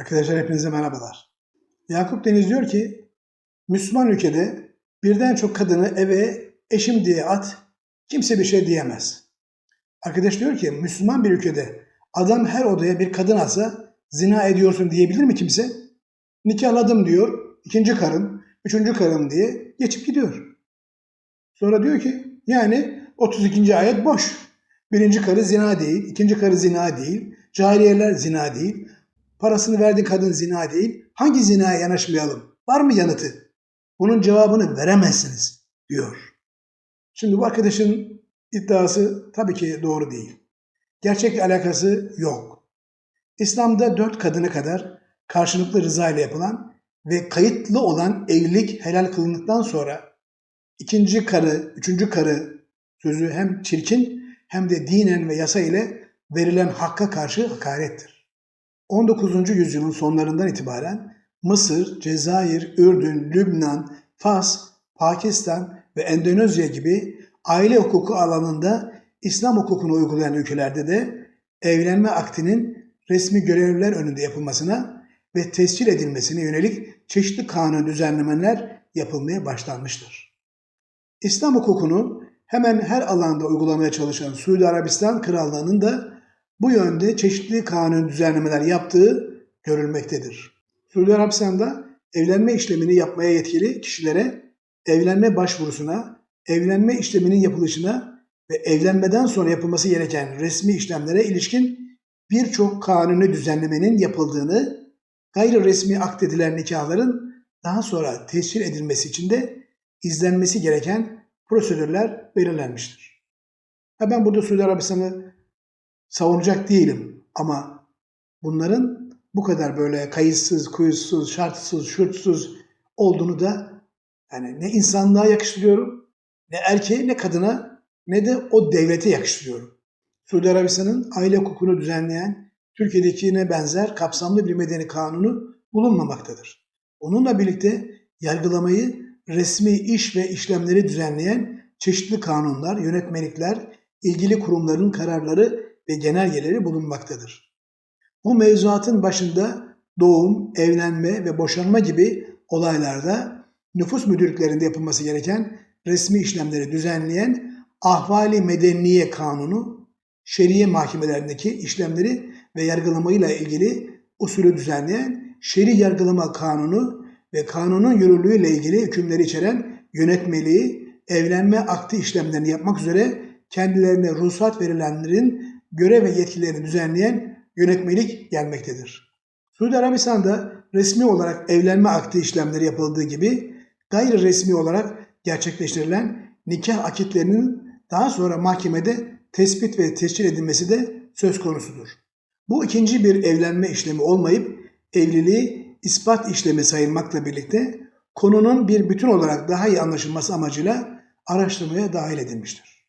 Arkadaşlar hepinize merhabalar. Yakup Deniz diyor ki, Müslüman ülkede birden çok kadını eve eşim diye at, kimse bir şey diyemez. Arkadaş diyor ki, Müslüman bir ülkede adam her odaya bir kadın atsa zina ediyorsun diyebilir mi kimse? Nikahladım diyor, ikinci karım, üçüncü karım diye geçip gidiyor. Sonra diyor ki, yani 32. ayet boş. Birinci karı zina değil, ikinci karı zina değil, cariyeler zina değil, parasını verdiği kadın zina değil. Hangi zinaya yanaşmayalım? Var mı yanıtı? Bunun cevabını veremezsiniz diyor. Şimdi bu arkadaşın iddiası tabii ki doğru değil. Gerçek alakası yok. İslam'da dört kadına kadar karşılıklı rıza ile yapılan ve kayıtlı olan evlilik helal kılındıktan sonra ikinci karı, üçüncü karı sözü hem çirkin hem de dinen ve yasa ile verilen hakka karşı hakarettir. 19. yüzyılın sonlarından itibaren Mısır, Cezayir, Ürdün, Lübnan, Fas, Pakistan ve Endonezya gibi aile hukuku alanında İslam hukukunu uygulayan ülkelerde de evlenme aktinin resmi görevliler önünde yapılmasına ve tescil edilmesine yönelik çeşitli kanun düzenlemeler yapılmaya başlanmıştır. İslam hukukunu hemen her alanda uygulamaya çalışan Suudi Arabistan Krallığı'nın da bu yönde çeşitli kanun düzenlemeler yaptığı görülmektedir. Suudi Arabistan'da evlenme işlemini yapmaya yetkili kişilere evlenme başvurusuna, evlenme işleminin yapılışına ve evlenmeden sonra yapılması gereken resmi işlemlere ilişkin birçok kanuni düzenlemenin yapıldığını, gayri resmi akdedilen nikahların daha sonra tescil edilmesi için de izlenmesi gereken prosedürler belirlenmiştir. Ha ben burada Suudi Arabistan'ı savunacak değilim ama bunların bu kadar böyle kayıtsız, kuyusuz, şartsız, şurtsuz olduğunu da yani ne insanlığa yakıştırıyorum, ne erkeğe ne kadına ne de o devlete yakıştırıyorum. Suudi Arabistan'ın aile hukukunu düzenleyen Türkiye'dekine benzer kapsamlı bir medeni kanunu bulunmamaktadır. Onunla birlikte yargılamayı resmi iş ve işlemleri düzenleyen çeşitli kanunlar, yönetmelikler, ilgili kurumların kararları ve genelgeleri bulunmaktadır. Bu mevzuatın başında doğum, evlenme ve boşanma gibi olaylarda nüfus müdürlüklerinde yapılması gereken resmi işlemleri düzenleyen Ahvali Medeniye Kanunu, şeriye mahkemelerindeki işlemleri ve yargılamayla ilgili usulü düzenleyen Şeri Yargılama Kanunu ve kanunun yürürlüğüyle ilgili hükümleri içeren yönetmeliği, evlenme akti işlemlerini yapmak üzere kendilerine ruhsat verilenlerin görev ve yetkilerini düzenleyen yönetmelik gelmektedir. Suudi Arabistan'da resmi olarak evlenme akdi işlemleri yapıldığı gibi gayri resmi olarak gerçekleştirilen nikah akitlerinin daha sonra mahkemede tespit ve tescil edilmesi de söz konusudur. Bu ikinci bir evlenme işlemi olmayıp evliliği ispat işlemi sayılmakla birlikte konunun bir bütün olarak daha iyi anlaşılması amacıyla araştırmaya dahil edilmiştir.